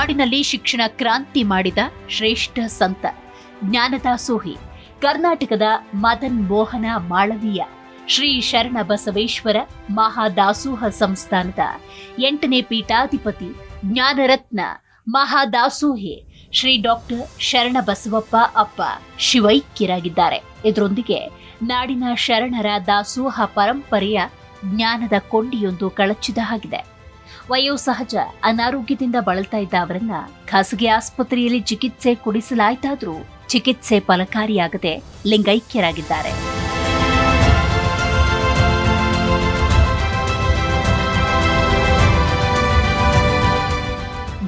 ನಾಡಿನಲ್ಲಿ ಶಿಕ್ಷಣ ಕ್ರಾಂತಿ ಮಾಡಿದ ಶ್ರೇಷ್ಠ ಸಂತ ಜ್ಞಾನದಾಸೋಹಿ ಕರ್ನಾಟಕದ ಮದನ್ ಮೋಹನ ಮಾಳವೀಯ, ಶ್ರೀ ಶರಣ ಬಸವೇಶ್ವರ ಮಹಾದಾಸೋಹ ಸಂಸ್ಥಾನದ ಎಂಟನೇ ಪೀಠಾಧಿಪತಿ, ಜ್ಞಾನರತ್ನ ಮಹಾದಾಸೋಹಿ, ಶ್ರೀ ಡಾಕ್ಟರ್ ಶರಣ ಬಸವಪ್ಪ ಅಪ್ಪ ಶಿವೈಕ್ಯರಾಗಿದ್ದಾರೆ. ಇದರೊಂದಿಗೆ ನಾಡಿನ ಶರಣರ ದಾಸೋಹ ಪರಂಪರೆಯ ಜ್ಞಾನದ ಕೊಂಡಿಯೊಂದು ಕಳಚಿದ ಹಾಗಿದೆ. ವಯೋಸಹಜ ಅನಾರೋಗ್ಯದಿಂದ ಬಳಲ್ತಾ ಇದ್ದ ಅವರನ್ನ ಖಾಸಗಿ ಆಸ್ಪತ್ರೆಯಲ್ಲಿ ಚಿಕಿತ್ಸೆ ಕೊಡಿಸಲಾಯಿತಾದರೂ ಚಿಕಿತ್ಸೆ ಫಲಕಾರಿಯಾಗದೆ ಲಿಂಗೈಕ್ಯರಾಗಿದ್ದಾರೆ.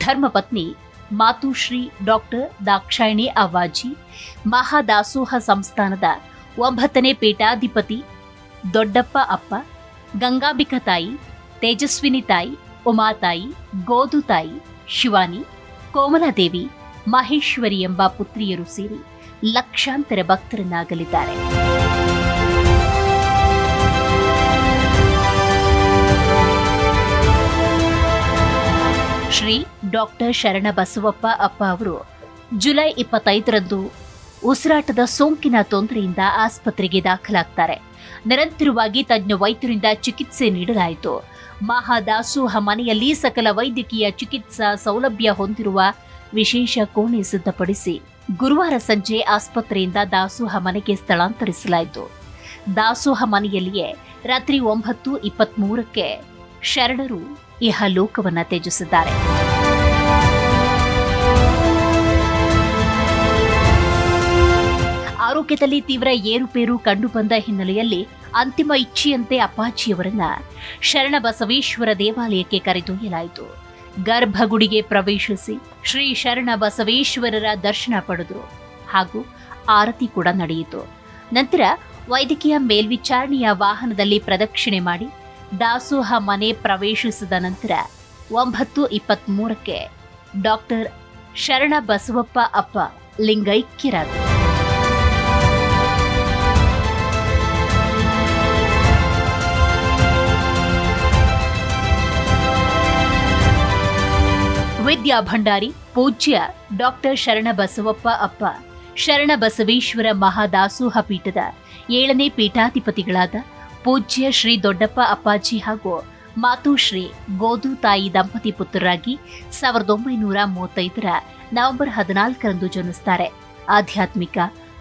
ಧರ್ಮಪತ್ನಿ ಮಾತುಶ್ರೀ ಡಾಕ್ಟರ್ ದಾಕ್ಷಾಯಿಣಿ ಅವಾಜಿ ಮಹಾದಾಸೋಹ ಸಂಸ್ಥಾನದ ಒಂಬತ್ತನೇ ಪೀಠಾಧಿಪತಿ ದೊಡ್ಡಪ್ಪ ಅಪ್ಪ, ಗಂಗಾಬಿಕ ತಾಯಿ, ತೇಜಸ್ವಿನಿ ತಾಯಿ ಉಮಾತಾಯಿ, ಗೋದುತಾಯಿ, ಶಿವಾನಿ, ಕೋಮಲಾದೇವಿ, ಮಹೇಶ್ವರಿ ಎಂಬ ಪುತ್ರಿಯರು ಸೇರಿ ಲಕ್ಷಾಂತರ ಭಕ್ತರನ್ನಾಗಲಿದ್ದಾರೆ. ಶ್ರೀ ಡಾಕ್ಟರ್ ಶರಣ ಬಸವಪ್ಪ ಅಪ್ಪ ಅವರು ಜುಲೈ ಇಪ್ಪತ್ತೈದರಂದು ಉಸಿರಾಟದ ಸೋಂಕಿನ ತೊಂದರೆಯಿಂದ ಆಸ್ಪತ್ರೆಗೆ ದಾಖಲಾಗ್ತಾರೆ. ನಿರಂತರವಾಗಿ ತಜ್ಞ ವೈದ್ಯರಿಂದ ಚಿಕಿತ್ಸೆ ನೀಡಲಾಯಿತು. ಮಹಾದಾಸೋಹ ಮನೆಯಲ್ಲಿ ಸಕಲ ವೈದ್ಯಕೀಯ ಚಿಕಿತ್ಸಾ ಸೌಲಭ್ಯ ಹೊಂದಿರುವ ವಿಶೇಷ ಕೋಣೆ ಸಿದ್ಧಪಡಿಸಿ ಗುರುವಾರ ಸಂಜೆ ಆಸ್ಪತ್ರೆಯಿಂದ ದಾಸೋಹ ಮನೆಗೆ ಸ್ಥಳಾಂತರಿಸಲಾಯಿತು. ದಾಸೋಹ ಮನೆಯಲ್ಲಿಯೇ ರಾತ್ರಿ ಒಂಬತ್ತು ಇಪ್ಪತ್ಮೂರಕ್ಕೆ ಶರಣರು ಇಹ ಲೋಕವನ್ನು ತ್ಯಜಿಸಿದ್ದಾರೆ. ಆರೋಗ್ಯದಲ್ಲಿ ತೀವ್ರ ಏರುಪೇರು ಕಂಡುಬಂದ ಹಿನ್ನೆಲೆಯಲ್ಲಿ ಅಂತಿಮ ಇಚ್ಛೆಯಂತೆ ಅಪ್ಪಾಜಿಯವರನ್ನ ಶರಣ ಬಸವೇಶ್ವರ ದೇವಾಲಯಕ್ಕೆ ಕರೆದೊಯ್ಯಲಾಯಿತು. ಗರ್ಭಗುಡಿಗೆ ಪ್ರವೇಶಿಸಿ ಶ್ರೀ ಶರಣ ಬಸವೇಶ್ವರರ ದರ್ಶನ ಪಡೆದರು. ಹಾಗೂ ಆರತಿ ಕೂಡ ನಡೆಯಿತು. ನಂತರ ವೈದ್ಯಕೀಯ ಮೇಲ್ವಿಚಾರಣೆಯ ವಾಹನದಲ್ಲಿ ಪ್ರದಕ್ಷಿಣೆ ಮಾಡಿ ದಾಸೋಹ ಮನೆ ಪ್ರವೇಶಿಸಿದ ನಂತರ ಒಂಬತ್ತು ಇಪ್ಪತ್ಮೂರಕ್ಕೆ ಡಾಕ್ಟರ್ ಶರಣ ಬಸವಪ್ಪ ಅಪ್ಪ ಲಿಂಗೈಕ್ಯರಾದರು. ವಿದ್ಯಾ ಭಂಡಾರಿ ಪೂಜ್ಯ ಡಾಕ್ಟರ್ ಶರಣ ಬಸವಪ್ಪ ಅಪ್ಪ ಶರಣ ಬಸವೇಶ್ವರ ಮಹಾದಾಸೋಹ ಪೀಠದ ಏಳನೇ ಪೀಠಾಧಿಪತಿಗಳಾದ ಪೂಜ್ಯ ಶ್ರೀ ದೊಡ್ಡಪ್ಪ ಅಪ್ಪಾಜಿ ಹಾಗೂ ಮಾತುಶ್ರೀ ಗೋದು ತಾಯಿ ದಂಪತಿ ಪುತ್ರರಾಗಿ ಸಾವಿರದ ಒಂಬೈನೂರ ಮೂವತ್ತೈದರ ನವೆಂಬರ್ ಹದಿನಾಲ್ಕರಂದು ಜನಿಸುತ್ತಾರೆ ಆಧ್ಯಾತ್ಮಿಕ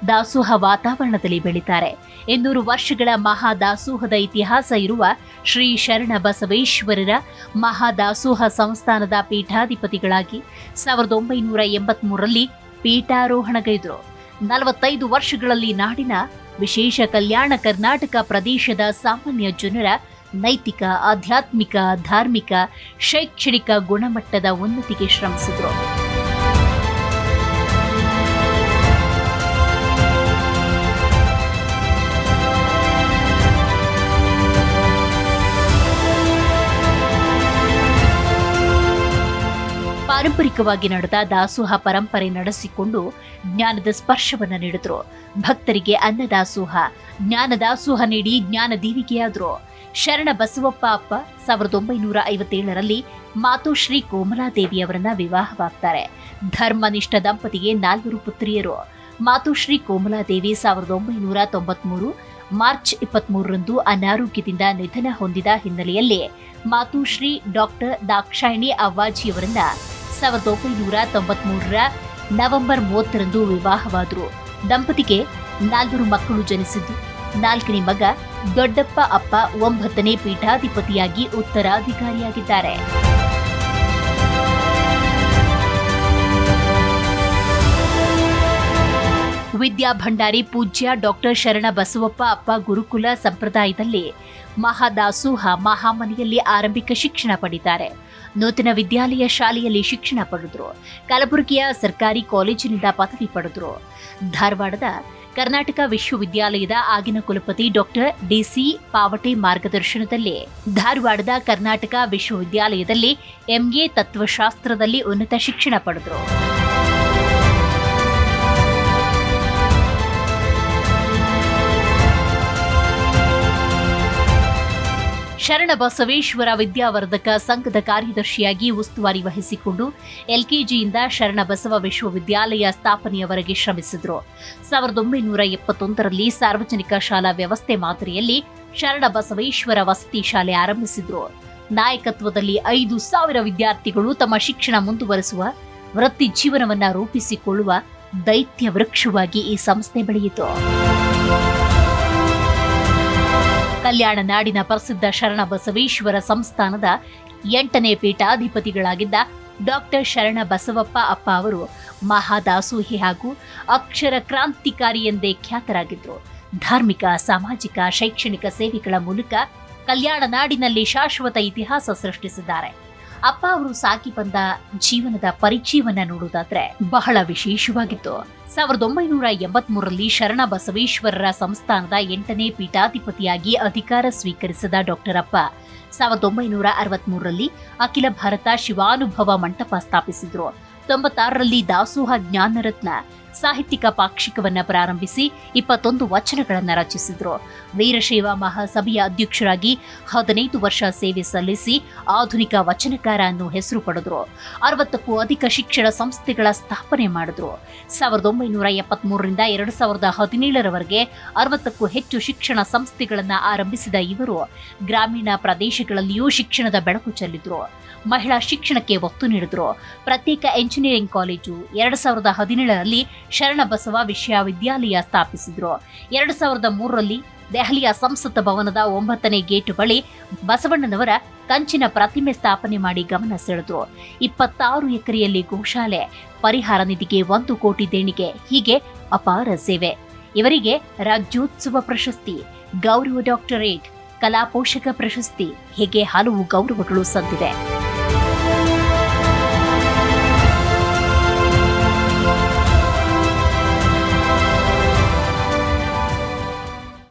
ದಾಸೋಹ ವಾತಾವರಣದಲ್ಲಿ ಬೆಳೀತಾರೆ. ಇನ್ನೂರು ವರ್ಷಗಳ ಮಹಾದಾಸೋಹದ ಇತಿಹಾಸ ಇರುವ ಶ್ರೀ ಶರಣ ಬಸವೇಶ್ವರರ ಮಹಾದಾಸೋಹ ಸಂಸ್ಥಾನದ ಪೀಠಾಧಿಪತಿಗಳಾಗಿ ಸಾವಿರದ ಒಂಬೈನೂರ ಎಂಬತ್ಮೂರರಲ್ಲಿ ಪೀಠಾರೋಹಣಗೈದರು. ನಲವತ್ತೈದು ವರ್ಷಗಳಲ್ಲಿ ನಾಡಿನ ವಿಶೇಷ ಕಲ್ಯಾಣ ಕರ್ನಾಟಕ ಪ್ರದೇಶದ ಸಾಮಾನ್ಯ ಜನರ ನೈತಿಕ, ಆಧ್ಯಾತ್ಮಿಕ, ಧಾರ್ಮಿಕ, ಶೈಕ್ಷಣಿಕ ಗುಣಮಟ್ಟದ ಉನ್ನತಿಗೆ ಶ್ರಮಿಸಿದರು. ಪಾರಂಪರಿಕವಾಗಿ ನಡೆದ ದಾಸೋಹ ಪರಂಪರೆ ನಡೆಸಿಕೊಂಡು ಜ್ಞಾನದ ಸ್ಪರ್ಶವನ್ನು ನೀಡಿದ್ರು. ಭಕ್ತರಿಗೆ ಅನ್ನದಾಸೋಹ ಜ್ಞಾನ ದಾಸೋಹ ನೀಡಿ ಜ್ಞಾನ ದೀವಿಗೆಯಾದ್ರು ಶರಣ ಬಸವಪ್ಪ ಅಪ್ಪ ಸಾವಿರದ ಒಂಬೈನೂರ ಐವತ್ತೇಳರಲ್ಲಿ ಮಾತೋಶ್ರೀ ಕೋಮಲಾದೇವಿ ಅವರನ್ನ ವಿವಾಹವಾಗ್ತಾರೆ. ಧರ್ಮನಿಷ್ಠ ದಂಪತಿಗೆ ನಾಲ್ವರು ಪುತ್ರಿಯರು. ಮಾತೋಶ್ರೀ ಕೋಮಲಾದೇವಿ ಸಾವಿರದ ಒಂಬೈನೂರ ತೊಂಬತ್ಮೂರು ಮಾರ್ಚ್ ಇಪ್ಪತ್ಮೂರರಂದು ಅನಾರೋಗ್ಯದಿಂದ ನಿಧನ ಹೊಂದಿದ ಹಿನ್ನೆಲೆಯಲ್ಲಿ ಮಾತುಶ್ರೀ ಡಾಕ್ಟರ್ ದಾಕ್ಷಾಯಿಣಿ ಅವ್ವಾಜಿಯವರನ್ನ ಸಾವಿರದ ಒಂಬೈನೂರ ತೊಂಬತ್ಮೂರರ ನವೆಂಬರ್ ಮೂವತ್ತರಂದು ವಿವಾಹವಾದರು. ದಂಪತಿಗೆ ನಾಲ್ವರು ಮಕ್ಕಳು ಜನಿಸಿದ್ದು. ನಾಲ್ಕನೇ ಮಗ ದೊಡ್ಡಪ್ಪ ಅಪ್ಪ ಒಂಬತ್ತನೇ ಪೀಠಾಧಿಪತಿಯಾಗಿ ಉತ್ತರಾಧಿಕಾರಿಯಾಗಿದ್ದಾರೆ. ವಿದ್ಯಾ ಭಂಡಾರಿ ಪೂಜ್ಯ ಡಾಕ್ಟರ್ ಶರಣ ಬಸವಪ್ಪ ಅಪ್ಪ ಗುರುಕುಲ ಸಂಪ್ರದಾಯದಲ್ಲಿ ಮಹಾದಾಸೋಹ ಮಹಾಮನೆಯಲ್ಲಿ ಆರಂಭಿಕ ಶಿಕ್ಷಣ ಪಡಿತಾರೆ ನೂತನ ವಿದ್ಯಾಲಯ ಶಾಲೆಯಲ್ಲಿ ಶಿಕ್ಷಣ ಪಡೆದ್ರು. ಕಲಬುರಗಿಯ ಸರ್ಕಾರಿ ಕಾಲೇಜಿನಿಂದ ಪದವಿ ಪಡೆದ್ರು. ಧಾರವಾಡದ ಕರ್ನಾಟಕ ವಿಶ್ವವಿದ್ಯಾಲಯದ ಆಗಿನ ಕುಲಪತಿ ಡಾಕ್ಟರ್ ಡಿಸಿ ಪಾವಟೆ ಮಾರ್ಗದರ್ಶನದಲ್ಲಿ ಧಾರವಾಡದ ಕರ್ನಾಟಕ ವಿಶ್ವವಿದ್ಯಾಲಯದಲ್ಲಿ ಎಂಎ ತತ್ವಶಾಸ್ತ್ರದಲ್ಲಿ ಉನ್ನತ ಶಿಕ್ಷಣ ಪಡೆದ್ರು. ಶರಣ ಬಸವೇಶ್ವರ ವಿದ್ಯಾವರ್ಧಕ ಸಂಘದ ಕಾರ್ಯದರ್ಶಿಯಾಗಿ ಉಸ್ತುವಾರಿ ವಹಿಸಿಕೊಂಡು ಎಲ್ಕೆಜಿಯಿಂದ ಶರಣ ಬಸವ ವಿಶ್ವವಿದ್ಯಾಲಯ ಸ್ಥಾಪನೆಯವರೆಗೆ ಶ್ರಮಿಸಿದರು. ಸಾವಿರದ ಒಂಬೈನೂರ ಎಪ್ಪತ್ತೊಂದರಲ್ಲಿ ಸಾರ್ವಜನಿಕ ಶಾಲಾ ವ್ಯವಸ್ಥೆ ಮಾದರಿಯಲ್ಲಿ ಶರಣ ಬಸವೇಶ್ವರ ವಸತಿ ಶಾಲೆ ಆರಂಭಿಸಿದ್ರು. ನಾಯಕತ್ವದಲ್ಲಿ ಐದು ಸಾವಿರ ವಿದ್ಯಾರ್ಥಿಗಳು ತಮ್ಮ ಶಿಕ್ಷಣ ಮುಂದುವರೆಸುವ, ವೃತ್ತಿ ಜೀವನವನ್ನ ರೂಪಿಸಿಕೊಳ್ಳುವ ದೈತ್ಯ ವೃಕ್ಷವಾಗಿ ಈ ಸಂಸ್ಥೆ ಬೆಳೆಯಿತು. ಕಲ್ಯಾಣ ನಾಡಿನ ಪ್ರಸಿದ್ಧ ಶರಣ ಬಸವೇಶ್ವರ ಸಂಸ್ಥಾನದ ಎಂಟನೇ ಪೀಠಾಧಿಪತಿಗಳಾಗಿದ್ದ ಡಾಕ್ಟರ್ ಶರಣ ಬಸವಪ್ಪ ಅಪ್ಪ ಅವರು ಮಹಾದಾಸೋಹಿ ಹಾಗೂ ಅಕ್ಷರ ಕ್ರಾಂತಿಕಾರಿ ಎಂದೇ ಖ್ಯಾತರಾಗಿದ್ದರು. ಧಾರ್ಮಿಕ, ಸಾಮಾಜಿಕ, ಶೈಕ್ಷಣಿಕ ಸೇವೆಗಳ ಮೂಲಕ ಕಲ್ಯಾಣ ನಾಡಿನಲ್ಲಿ ಶಾಶ್ವತ ಇತಿಹಾಸ ಸೃಷ್ಟಿಸಿದ್ದಾರೆ. ಅಪ್ಪ ಅವರು ಸಾಕಿ ಬಂದ ಜೀವನದ ಪರಿಚಯವನ್ನ ನೋಡುವುದಾದ್ರೆ ಬಹಳ ವಿಶೇಷವಾಗಿತ್ತು. ಸಾವಿರದ ಒಂಬೈನೂರ ಎಂಬತ್ಮೂರರಲ್ಲಿ ಶರಣ ಬಸವೇಶ್ವರರ ಸಂಸ್ಥಾನದ ಎಂಟನೇ ಪೀಠಾಧಿಪತಿಯಾಗಿ ಅಧಿಕಾರ ಸ್ವೀಕರಿಸಿದ ಡಾಕ್ಟರ್ ಅಪ್ಪ ಸಾವಿರದ ಒಂಬೈನೂರ ಅರವತ್ಮೂರರಲ್ಲಿ ಅಖಿಲ ಭಾರತ ಶಿವಾನುಭವ ಮಂಟಪ ಸ್ಥಾಪಿಸಿದ್ರು. ತೊಂಬತ್ತಾರರಲ್ಲಿ ದಾಸೋಹ ಜ್ಞಾನರತ್ನ ಸಾಹಿತ್ಯಿಕ ಪಾಕ್ಷಿಕವನ್ನ ಪ್ರಾರಂಭಿಸಿ ಇಪ್ಪತ್ತೊಂದು ವಚನಗಳನ್ನು ರಚಿಸಿದ್ರು. ವೀರಶೈವ ಮಹಾಸಭೆಯ ಅಧ್ಯಕ್ಷರಾಗಿ ಹದಿನೈದು ವರ್ಷ ಸೇವೆ ಸಲ್ಲಿಸಿ ಆಧುನಿಕ ವಚನಕಾರ ಅನ್ನು ಹೆಸರು ಪಡೆದ್ರು. ಅರವತ್ತಕ್ಕೂ ಅಧಿಕ ಶಿಕ್ಷಣ ಸಂಸ್ಥೆಗಳ ಸ್ಥಾಪನೆ ಮಾಡಿದ್ರು. ಸಾವಿರದ ಒಂಬೈನೂರ ಎಪ್ಪತ್ಮೂರರಿಂದ ಎರಡು ಸಾವಿರದ ಹದಿನೇಳರವರೆಗೆ ಅರವತ್ತಕ್ಕೂ ಹೆಚ್ಚು ಶಿಕ್ಷಣ ಸಂಸ್ಥೆಗಳನ್ನು ಆರಂಭಿಸಿದ ಇವರು ಗ್ರಾಮೀಣ ಪ್ರದೇಶಗಳಲ್ಲಿಯೂ ಶಿಕ್ಷಣದ ಬೆಳಕು ಚೆಲ್ಲಿದ್ರು. ಮಹಿಳಾ ಶಿಕ್ಷಣಕ್ಕೆ ಒತ್ತು ನೀಡಿದ್ರು. ಪ್ರತ್ಯೇಕ ಎಂಜಿನಿಯರಿಂಗ್ ಕಾಲೇಜು ಎರಡು ಸಾವಿರದ ಹದಿನೇಳರಲ್ಲಿ ಶರಣ ಬಸವ ವಿಶ್ವವಿದ್ಯಾಲಯ ಸ್ಥಾಪಿಸಿದ್ರು. ಎರಡು ಸಾವಿರದ ಮೂರರಲ್ಲಿ ದೆಹಲಿಯ ಸಂಸತ್ ಭವನದ ಒಂಬತ್ತನೇ ಗೇಟ್ ಬಳಿ ಬಸವಣ್ಣನವರ ಕಂಚಿನ ಪ್ರತಿಮೆ ಸ್ಥಾಪನೆ ಮಾಡಿ ಗಮನ ಸೆಳೆದ್ರು. ಇಪ್ಪತ್ತಾರು ಎಕರೆಯಲ್ಲಿ ಗೋಶಾಲೆ, ಪರಿಹಾರ ನಿಧಿಗೆ ಒಂದು ಕೋಟಿ ದೇಣಿಗೆ, ಹೀಗೆ ಅಪಾರ ಸೇವೆ. ಇವರಿಗೆ ರಾಜ್ಯೋತ್ಸವ ಪ್ರಶಸ್ತಿ, ಗೌರವ ಡಾಕ್ಟರೇಟ್, ಕಲಾ ಪೋಷಕ ಪ್ರಶಸ್ತಿ, ಹೀಗೆ ಹಲವು ಗೌರವಗಳು ಸಂದಿವೆ.